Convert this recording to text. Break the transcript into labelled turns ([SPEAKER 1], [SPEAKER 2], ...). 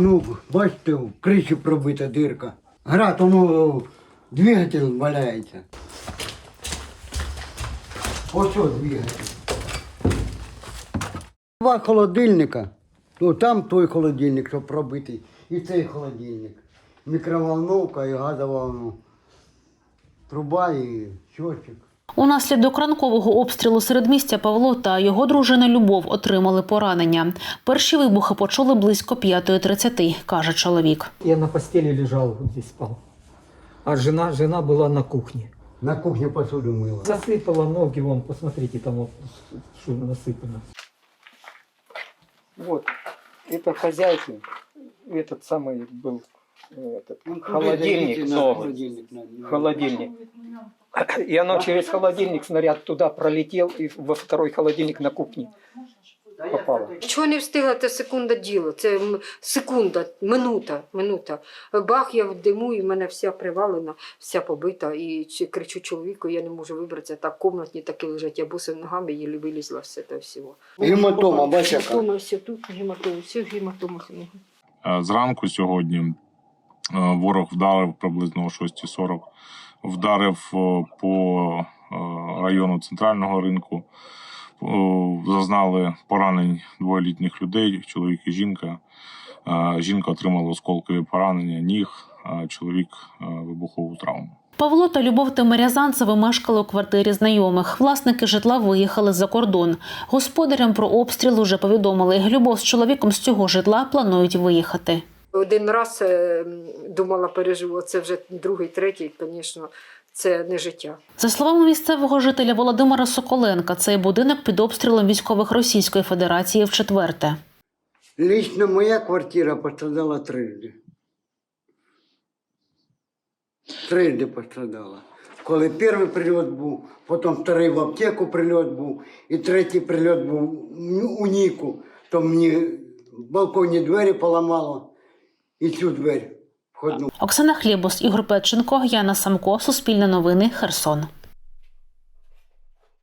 [SPEAKER 1] Ну, бачите, в криші пробита дирка. Град, воно двигатель валяється. Ось двигатель. Два холодильника. Ну там той холодильник, що пробитий, і цей холодильник. Мікроволновка і газова труба і щочик.
[SPEAKER 2] Унаслідок ранкового обстрілу середмістя Павло та його дружина Любов отримали поранення. Перші вибухи почули близько 5.30, каже чоловік.
[SPEAKER 3] Я на постели лежал, вот здесь спал. А жена, жена была на кухне.
[SPEAKER 1] На кухні посуду мила.
[SPEAKER 3] Засыпала ноги, вон, посмотрите, там вот что насыпано. Вот, это хозяйки, этот самый был э, этот, холодильник новый.
[SPEAKER 1] Холодильник, на-
[SPEAKER 3] Холодильник. И оно через холодильник, снаряд туда пролетел, и во второй холодильник на кухне попало.
[SPEAKER 4] Чого не встигла, це секунда діло. Це м- секунда, минута, минута. Бах, я в диму, і в мене вся привалена, вся побита. І кричу чоловіку, я не можу вибратися. Так комнатні такі лежать, я босими ногами їлі вилізла все те всього.
[SPEAKER 1] Гематома, бачиш, яка?
[SPEAKER 4] Гематома, все тут гематома, все в гематомах.
[SPEAKER 5] Е, Зранку сьогодні е, ворог вдарив приблизно о 6.40, вдарив е, по е, району центрального ринку. Е, Зазнали поранень двоє літніх людей, чоловік і жінка. Жінка отримала осколкові поранення ніг, а чоловік вибухову травму.
[SPEAKER 2] Павло та Любов Тимирязанцеви мешкали у квартирі знайомих. Власники житла виїхали за кордон. Господарям про обстріл уже повідомили. Любов з чоловіком з цього житла планують виїхати.
[SPEAKER 4] Один раз е, думала, переживу, це вже другий, третій, звісно, це не життя.
[SPEAKER 2] За словами місцевого жителя Володимира Соколенка, цей будинок під обстрілом військових Російської Федерації вчетверте.
[SPEAKER 1] Лично моя квартира пострадала трижди. Трижди пострадала. Коли перший прильот був, потім вторий в аптеку прильот був, і третій прильот був у Ніку, то мені в балконі двері поламало і цю двері входну.
[SPEAKER 2] Оксана Хлібус, Ігор Петченко, Яна Самко, Суспільне новини, Херсон.